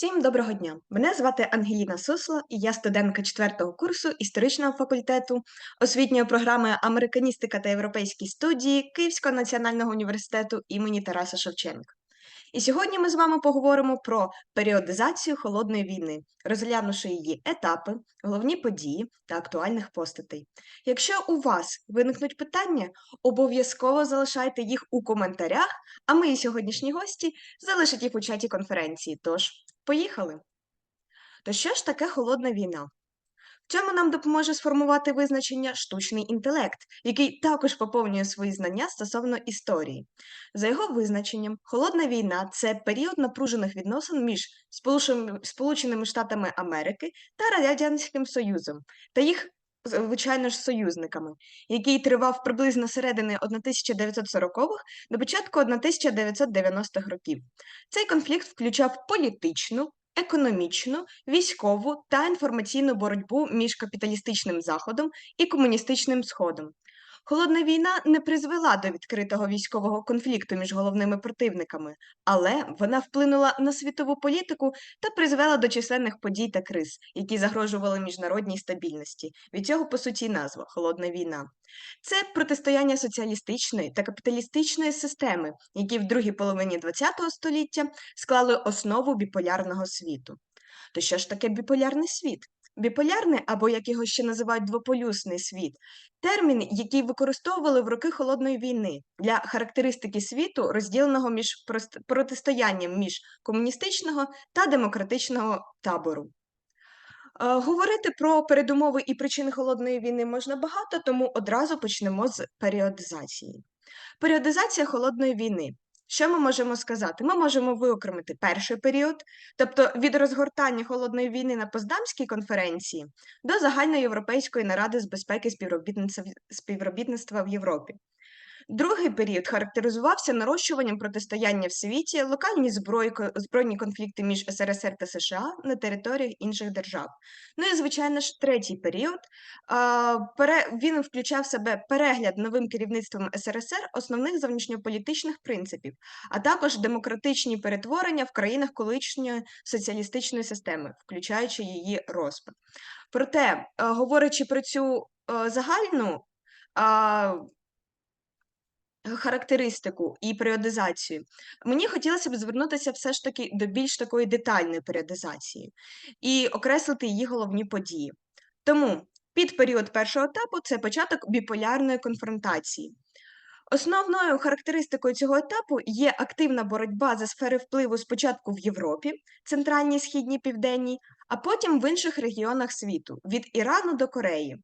Всім доброго дня! Мене звати Ангеліна Сусло, і я студентка 4 курсу історичного факультету освітньої програми Американістика та європейські студії Київського національного університету імені Тараса Шевченка. І сьогодні ми з вами поговоримо про періодизацію холодної війни, розглянувши її етапи, головні події та актуальних постатей. Якщо у вас виникнуть питання, обов'язково залишайте їх у коментарях, а мої сьогоднішні гості залишать їх у чаті конференції. Тож, поїхали! То що ж таке холодна війна? В цьому нам допоможе сформувати визначення штучний інтелект, який також поповнює свої знання стосовно історії. За його визначенням, холодна війна це період напружених відносин між Сполученими Штатами Америки та Радянським Союзом та їх, звичайно ж, союзниками, який тривав приблизно середини 1940-х до початку 1990-х років. Цей конфлікт включав політичну, економічну, військову та інформаційну боротьбу між капіталістичним Заходом і комуністичним Сходом. Холодна війна не призвела до відкритого військового конфлікту між головними противниками, але вона вплинула на світову політику та призвела до численних подій та криз, які загрожували міжнародній стабільності. Від цього, по суті, назва Холодна війна. Це протистояння соціалістичної та капіталістичної системи, які в другій половині ХХ століття склали основу біполярного світу. То що ж таке біполярний світ? Біполярний, або як його ще називають двополюсний світ, термін, який використовували в роки холодної війни для характеристики світу, розділеного між протистоянням між комуністичного та демократичного табору. Е, говорити про передумови і причини холодної війни можна багато, тому одразу почнемо з періодизації. Періодизація холодної війни. Що ми можемо сказати? Ми можемо виокремити перший період, тобто від розгортання холодної війни на Поздамській конференції до загальноєвропейської наради з безпеки співробітництва в Європі. Другий період характеризувався нарощуванням протистояння в світі, локальні зброї, збройні конфлікти між СРСР та США на територіях інших держав. Ну і, звичайно ж, третій період він включав в себе перегляд новим керівництвом СРСР основних зовнішньополітичних принципів, а також демократичні перетворення в країнах колишньої соціалістичної системи, включаючи її розпад. Проте, говорячи про цю загальну характеристику і періодизацію, мені хотілося б звернутися все ж таки до більш такої детальної періодизації і окреслити її головні події. Тому під період першого етапу це початок біполярної конфронтації. Основною характеристикою цього етапу є активна боротьба за сфери впливу спочатку в Європі, центральній, східній, південній, а потім в інших регіонах світу від Ірану до Кореї.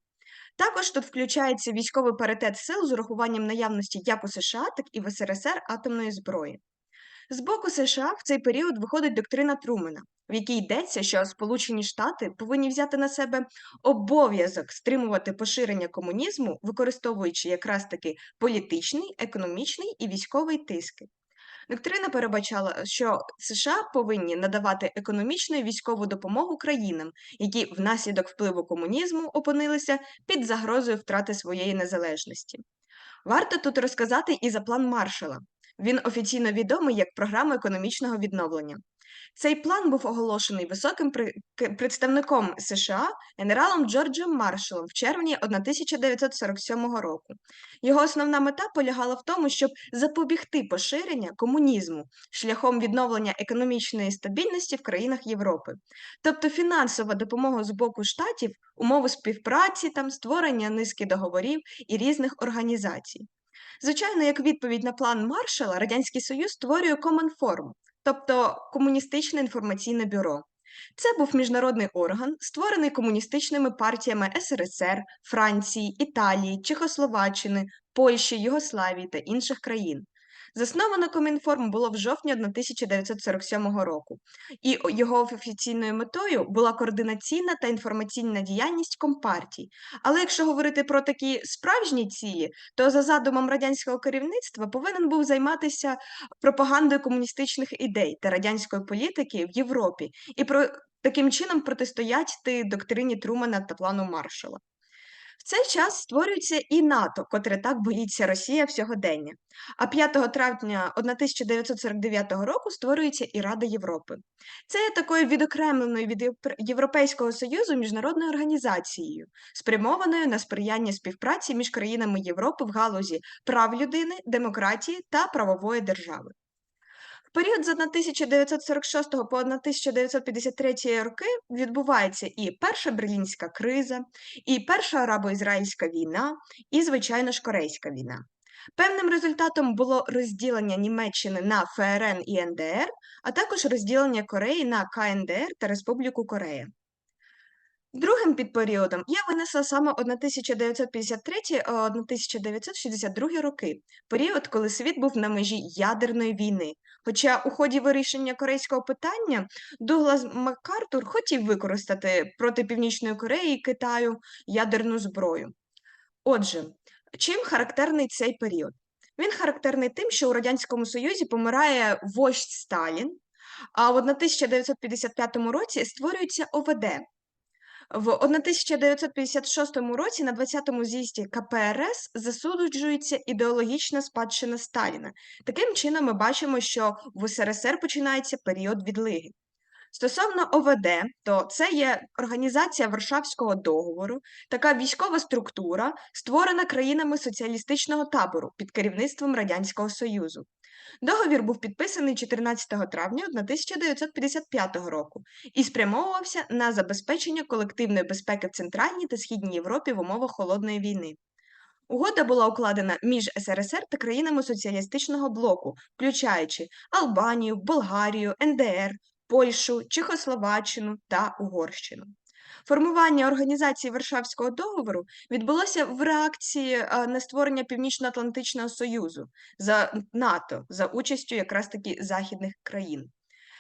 Також тут включається військовий паритет сил з урахуванням наявності як у США, так і в СРСР атомної зброї. З боку США в цей період виходить доктрина Трумена, в якій йдеться, що Сполучені Штати повинні взяти на себе обов'язок стримувати поширення комунізму, використовуючи якраз таки політичний, економічний і військовий тиски. Доктрина передбачала, що США повинні надавати економічну і військову допомогу країнам, які внаслідок впливу комунізму опинилися під загрозою втрати своєї незалежності. Варто тут розказати і за план Маршала. Він офіційно відомий як програма економічного відновлення. Цей план був оголошений високим представником США генералом Джорджем Маршалом в червні 1947 року. Його основна мета полягала в тому, щоб запобігти поширення комунізму шляхом відновлення економічної стабільності в країнах Європи, тобто фінансова допомога з боку штатів, умови співпраці, там створення низки договорів і різних організацій. Звичайно, як відповідь на план Маршала, Радянський Союз створює Коминформ, тобто Комуністичне інформаційне бюро. Це був міжнародний орган, створений комуністичними партіями СРСР, Франції, Італії, Чехословаччини, Польщі, Югославії та інших країн. Засновано Комінформ було в жовтні 1947 року, і його офіційною метою була координаційна та інформаційна діяльність компартій. Але якщо говорити про такі справжні цілі, то за задумом радянського керівництва повинен був займатися пропагандою комуністичних ідей та радянської політики в Європі і про таким чином протистояти доктрині Трумана та плану Маршала. В цей час створюється і НАТО, котре так боїться Росія в сьогодення. А 5 травня 1949 року створюється і Рада Європи. Це є такою відокремленою від Європейського Союзу міжнародною організацією, спрямованою на сприяння співпраці між країнами Європи в галузі прав людини, демократії та правової держави. Період з 1946 по 1953 роки відбувається і Перша Берлінська криза, і Перша арабо-ізраїльська війна, і, звичайно ж, Корейська війна. Певним результатом було розділення Німеччини на ФРН і НДР, а також розділення Кореї на КНДР та Республіку Корея. Другим підперіодом я винесла саме 1953-1962 роки, період, коли світ був на межі ядерної війни. Хоча у ході вирішення корейського питання Дуглас Маккартур хотів використати проти Північної Кореї і Китаю ядерну зброю. Отже, чим характерний цей період? Він характерний тим, що у Радянському Союзі помирає вождь Сталін, а в 1955 році створюється ОВД. В 1956 році на 20-му з'їзді КПРС засуджується ідеологічна спадщина Сталіна. Таким чином, ми бачимо, що в СРСР починається період відлиги. Стосовно ОВД, то це є організація Варшавського договору, така військова структура, створена країнами соціалістичного табору під керівництвом Радянського Союзу. Договір був підписаний 14 травня 1955 року і спрямовувався на забезпечення колективної безпеки в Центральній та Східній Європі в умовах холодної війни. Угода була укладена між СРСР та країнами соціалістичного блоку, включаючи Албанію, Болгарію, НДР, Польщу, Чехословаччину та Угорщину. Формування організації Варшавського договору відбулося в реакції е, на створення Північно-Атлантичного Союзу за НАТО за участю якраз таки західних країн.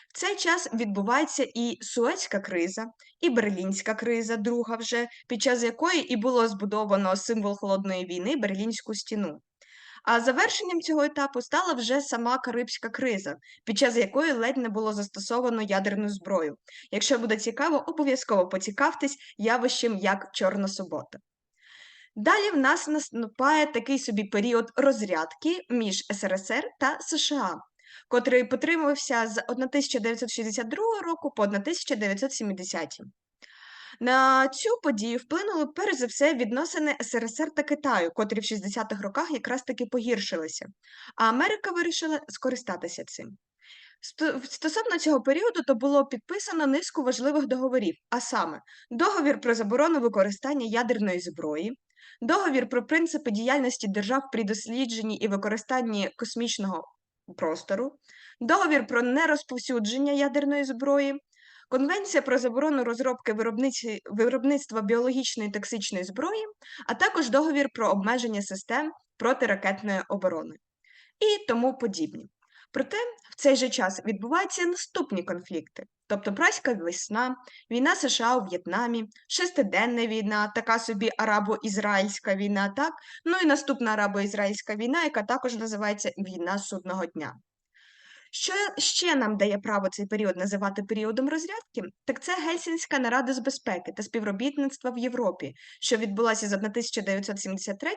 В цей час відбувається і Суецька криза, і Берлінська криза, друга вже, під час якої і було збудовано символ холодної війни Берлінську стіну. А завершенням цього етапу стала вже сама Карибська криза, під час якої ледь не було застосовано ядерну зброю. Якщо буде цікаво, обов'язково поцікавтесь явищем як Чорна субота. Далі в нас наступає такий собі період розрядки між СРСР та США, котрий потримувався з 1962 року по 1970. На цю подію вплинули перш за все відносини СРСР та Китаю, котрі в 60-х роках якраз таки погіршилися, а Америка вирішила скористатися цим. Стосовно цього періоду, то було підписано низку важливих договорів, а саме договір про заборону використання ядерної зброї, договір про принципи діяльності держав при дослідженні і використанні космічного простору, договір про нерозповсюдження ядерної зброї, Конвенція про заборону розробки виробництва біологічної токсичної зброї, а також договір про обмеження систем протиракетної оборони і тому подібні. Проте в цей же час відбуваються наступні конфлікти, тобто Праська весна, війна США у В'єтнамі, шестиденна війна, така собі арабо-ізраїльська війна, так, ну і наступна арабо-ізраїльська війна, яка також називається Війна судного дня. Що ще нам дає право цей період називати періодом розрядки? Так це Гельсінська нарада з безпеки та співробітництва в Європі, що відбулася з 1973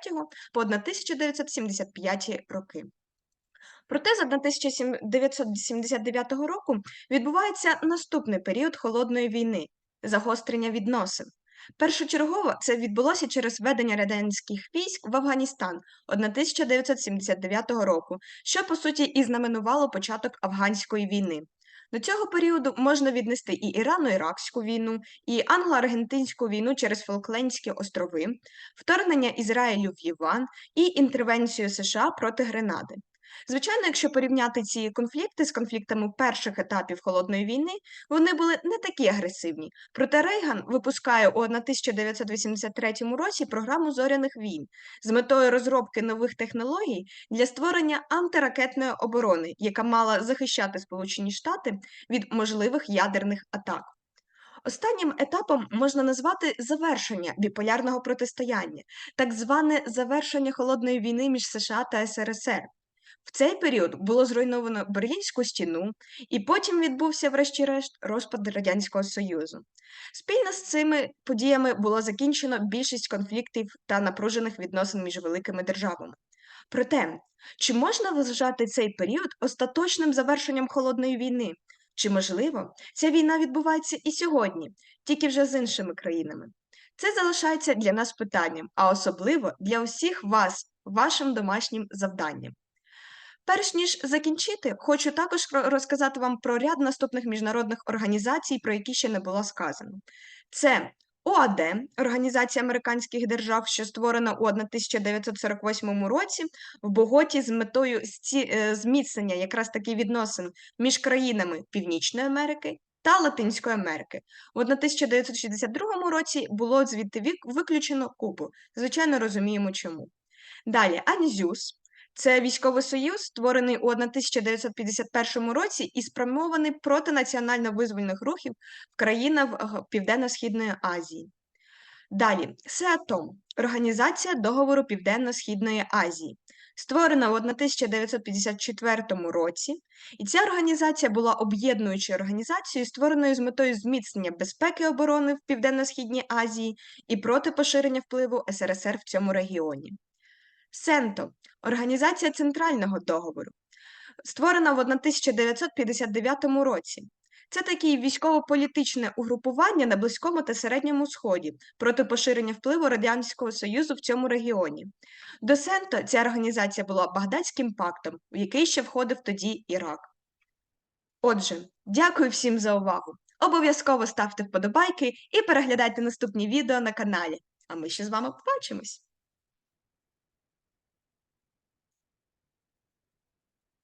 по 1975 роки. Проте з 1979 року відбувається наступний період холодної війни загострення відносин. Першочергово це відбулося через введення радянських військ в Афганістан 1979 року, що по суті і знаменувало початок афганської війни. До цього періоду можна віднести і Ірано-Іракську війну, і англо-аргентинську війну через Фолклендські острови, вторгнення Ізраїлю в Єван і інтервенцію США проти Гренади. Звичайно, якщо порівняти ці конфлікти з конфліктами перших етапів холодної війни, вони були не такі агресивні. Проте Рейган випускає у 1983 році програму зоряних війн з метою розробки нових технологій для створення антиракетної оборони, яка мала захищати Сполучені Штати від можливих ядерних атак. Останнім етапом можна назвати завершення біполярного протистояння, так зване завершення холодної війни між США та СРСР. В цей період було зруйновано Берлінську стіну, і потім відбувся, врешті-решт, розпад Радянського Союзу. Спільно з цими подіями було закінчено більшість конфліктів та напружених відносин між великими державами. Проте, чи можна вважати цей період остаточним завершенням холодної війни? Чи можливо, ця війна відбувається і сьогодні, тільки вже з іншими країнами? Це залишається для нас питанням, а особливо для усіх вас, вашим домашнім завданням. Перш ніж закінчити, хочу також розказати вам про ряд наступних міжнародних організацій, про які ще не було сказано. Це ОАД, Організація американських держав, що створена у 1948 році в Боготі з метою е, зміцнення якраз таки відносин між країнами Північної Америки та Латинської Америки. В 1962 році було звідти виключено Кубу. Звичайно, розуміємо чому. Далі АНЗЮС. Це військовий союз, створений у 1951 році і спрямований проти національно-визвольних рухів в країнах Південно-Східної Азії. Далі СЕАТОМ Організація договору Південно-Східної Азії, створена у 1954 році, і ця організація була об'єднуючою організацією, створеною з метою зміцнення безпеки оборони в Південно-Східній Азії і проти поширення впливу СРСР в цьому регіоні. СЕНТО Організація Центрального договору, створена в 1959 році. Це таке військово-політичне угрупування на Близькому та Середньому Сході проти поширення впливу Радянського Союзу в цьому регіоні. До СЕНТО ця організація була Багдадським пактом, в який ще входив тоді Ірак. Отже, дякую всім за увагу. Обов'язково ставте вподобайки і переглядайте наступні відео на каналі. А ми ще з вами побачимось!